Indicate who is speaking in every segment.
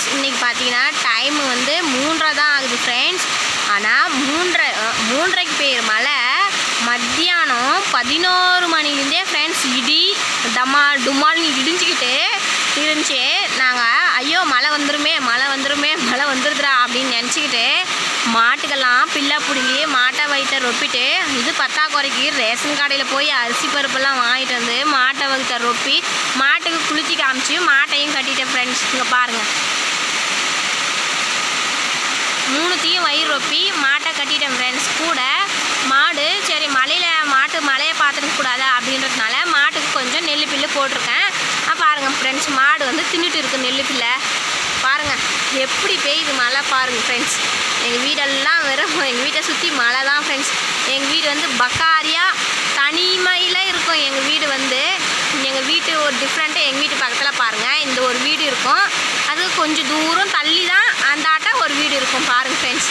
Speaker 1: Friends இன்றைக்கி பார்த்தீங்கன்னா time வந்து மூன்றரை தான் ஆகுது ஃப்ரெண்ட்ஸ் ஆனால் மூன்றரை மூன்றரைக்கு பேர் மழை மத்தியானம் பதினோரு மணிலேருந்தே ஃப்ரெண்ட்ஸ் இடி டமா டுமால்னு இடிஞ்சிக்கிட்டு இருந்துச்சு. நாங்கள் ஐயோ மழை வந்துருமே மழை வந்துருமே மழை வந்துருதுடா அப்படின்னு நினச்சிக்கிட்டு மாட்டுக்கெல்லாம் பிள்ளை பிடுங்கி மாட்டை வயிற்ற ரொப்பிட்டு இது பத்தாக்குறைக்கு ரேஷன் கடையில் போய் அரிசி பருப்பெல்லாம் வாங்கிட்டு வந்து மாட்டை வயிற்ற ரொப்பி மாட்டுக்கு குளிச்சு காமிச்சு மாட்டையும் கட்டிட்டேன் ஃப்ரெண்ட்ஸ் இங்கே பாருங்கள் தொப்பி மாட்டை கட்டிட்டேன் ஃப்ரெண்ட்ஸ் கூட மாடு சரி மலையில் மாட்டு மலையை பார்த்துக்க கூடாது அப்படின்றதுனால மாட்டுக்கு கொஞ்சம் நெல் பில்லு போட்டிருக்கேன். பாருங்கள் ஃப்ரெண்ட்ஸ் மாடு வந்து தின்னுட்டு இருக்குது நெல் பில்லை. பாருங்கள் எப்படி பெய்யுது மழை பாருங்கள் ஃப்ரெண்ட்ஸ் எங்கள் வீடெல்லாம் வெறும் எங்கள் வீட்டை சுற்றி மழை தான் ஃப்ரெண்ட்ஸ் எங்கள் வீடு வந்து பக்காரியாக தனிமையில் இருக்கும். எங்கள் வீடு வந்து எங்கள் வீட்டு ஒரு டிஃப்ரெண்ட்டாக எங்கள் வீட்டு பக்கத்தில் பாருங்கள் இந்த ஒரு வீடு இருக்கும். அது கொஞ்சம் தூரம் தள்ளி தான் அந்த ஆட்ட ஒரு வீடு இருக்கும் பாருங்கள் ஃப்ரெண்ட்ஸ்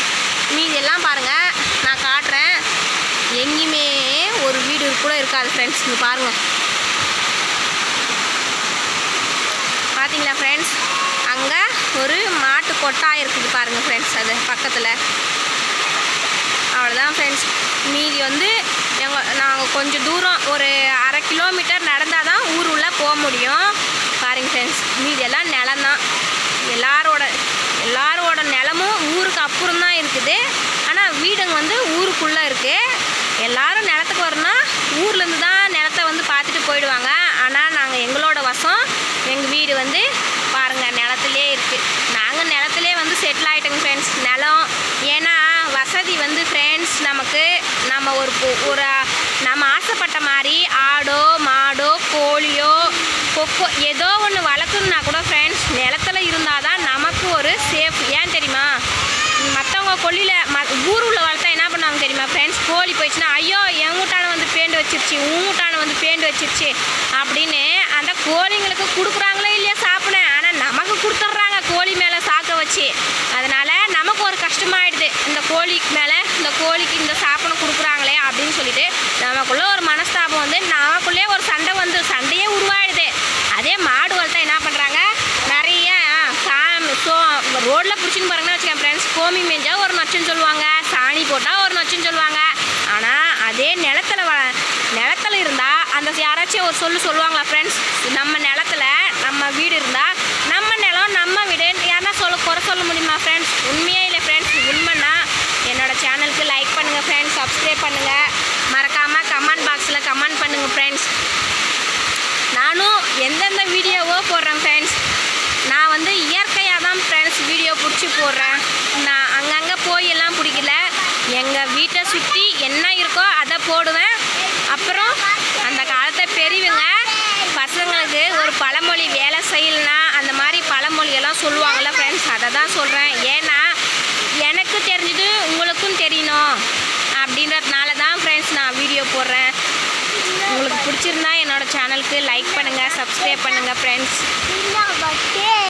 Speaker 1: மீதியெல்லாம் பாருங்கள் நான் காட்டுறேன். எங்கேயுமே ஒரு வீடு கூட இருக்காது ஃப்ரெண்ட்ஸ் இங்கே பாருங்கள் பார்த்தீங்களா ஃப்ரெண்ட்ஸ் அங்கே ஒரு மாட்டு கொட்டாய் இருக்குது பாருங்கள் ஃப்ரெண்ட்ஸ் அது பக்கத்தில். அவ்வளோதான் ஃப்ரெண்ட்ஸ் மீதி வந்து எங்கள் நாங்கள் கொஞ்சம் தூரம் ஒரு அரை கிலோமீட்டர் நடந்தால் தான் ஊர் உள்ள போக முடியும் பாருங்க ஃப்ரெண்ட்ஸ் மீதி எல்லாம் நிலம் தான் எல்லாரோட எல்லாரோட நிலமும் ஊருக்கு அப்புறம் தான் இருக்குது ஆனால் வீடுங்க வந்து ஊருக்குள்ளே இருக்குது எல்லாரும் நிலத்துக்கு வரணும்னா ஊர்லேருந்து தான் நிலத்த வந்து பார்த்துட்டு போயிடுவாங்க ஆனால் நாங்கள் எங்களோட வசம் எங்கள் வீடு வந்து பாருங்கள் நிலத்துலே இருக்குது நாங்கள் நிலத்துலே வந்து செட்டில் ஆகிட்டோங்க ஃப்ரெண்ட்ஸ் நிலம் ஏன்னா வசதி வந்து ஃப்ரெண்ட்ஸ் நமக்கு நம்ம ஒரு ஒரு நம்ம ஆசைப்பட்ட மாதிரி ஆடோ மாடோ கோழியோ கொக்கோ ஏதோ ஒன்று வளர்க்கணுன்னா கூட ஃப்ரெண்ட்ஸ் நிலத்துல இருந்தால் தான் நமக்கு ஒரு சேஃப் ஏன் தெரியுமா? மற்றவங்க கொல்லியில் ம ஊருள்ள வளர்த்தா என்ன பண்ணுவாங்க தெரியுமா ஃப்ரெண்ட்ஸ் கோழி போயிடுச்சுன்னா ஐயோ என் வீட்டான வந்து பேண்டு வச்சிருச்சு உன் வீட்டான வந்து பேண்டு வச்சிருச்சு அப்படின்னு அந்த கோழிங்களுக்கு கொடுக்குறாங்களோ இல்லையா சாப்பிட. ஆனால் நமக்கு கொடுத்துட்றாங்க கோழி மேலே சாக்க வச்சு. அதனால் நமக்கு ஒரு கஷ்டமாயிடுது. இந்த கோழிக்கு மேலே இந்த கோழிக்கு இந்த சாப்பிடம் நமக்குள்ளே ஒரு மனஸ்தாபம் வந்து நமக்குள்ளே ஒரு சண்டை வந்து சண்டையே உருவாயிடுது. அதே மாடு வளர்த்தா என்ன பண்ணுறாங்க நிறைய சாமி சோ ரோட்டில் பிடிச்சின்னு பாருங்கன்னா வச்சுக்கேன் ஃப்ரெண்ட்ஸ் கோமி மேஞ்சா ஒரு நச்சுன்னு சொல்லுவாங்க. சாணி போட்டால் ஒரு நச்சுன்னு சொல்லுவாங்க. ஆனால் அதே நிலத்துல வ நிலத்துல இருந்தால் அந்த யாராச்சும் ஒரு சொல்லு சொல்லுவாங்களா ஃப்ரெண்ட்ஸ் நம்ம நிலத்துல நம்ம வீடு இருந்தால் நம்ம நிலம் நம்ம வீடு. யாருன்னா சொல்ல குறை சொல்ல முடியுமா ஃப்ரெண்ட்ஸ் உண்மையே இல்லை ஃப்ரெண்ட்ஸ் உண்மைன்னா என்னோடய சேனலுக்கு லைக் பண்ணுங்கள் ஃப்ரெண்ட்ஸ் சப்ஸ்கிரைப் பண்ணுங்கள் மறக்காமல் கமெண்ட் பாக்ஸில் கமெண்ட் பண்ணுங்கள் ஃப்ரெண்ட்ஸ் நானும் எந்தெந்த வீடியோவோ போடுறேன் ஃப்ரெண்ட்ஸ் நான் வந்து இயற்கையாக தான் ஃப்ரெண்ட்ஸ் வீடியோ பிடிச்சி போடுறேன் நான் அங்கங்கே போய் எல்லாம் பிடிக்கல எங்கள் வீட்டை சுற்றி என்ன இருக்கோ அதை போடுவேன். அப்புறம் அந்த காலத்தை பெரியவங்க பசங்களுக்கு ஒரு பழமொழி வேலை செய்யலனா அந்த மாதிரி பழமொழியெல்லாம் சொல்லுவாங்கள்ல ஃப்ரெண்ட்ஸ் அதை தான் சொல்கிறேன் ஏன்னா எனக்கு தெரிஞ்சது உங்களுக்கும் தெரியணும் அப்படின்றதுனால தான் ஃப்ரெண்ட்ஸ் நான் வீடியோ போடுறேன். உங்களுக்கு பிடிச்சிருந்தா என்னோடய சேனலுக்கு லைக் பண்ணுங்கள் சப்ஸ்கிரைப் பண்ணுங்கள் ஃப்ரெண்ட்ஸ்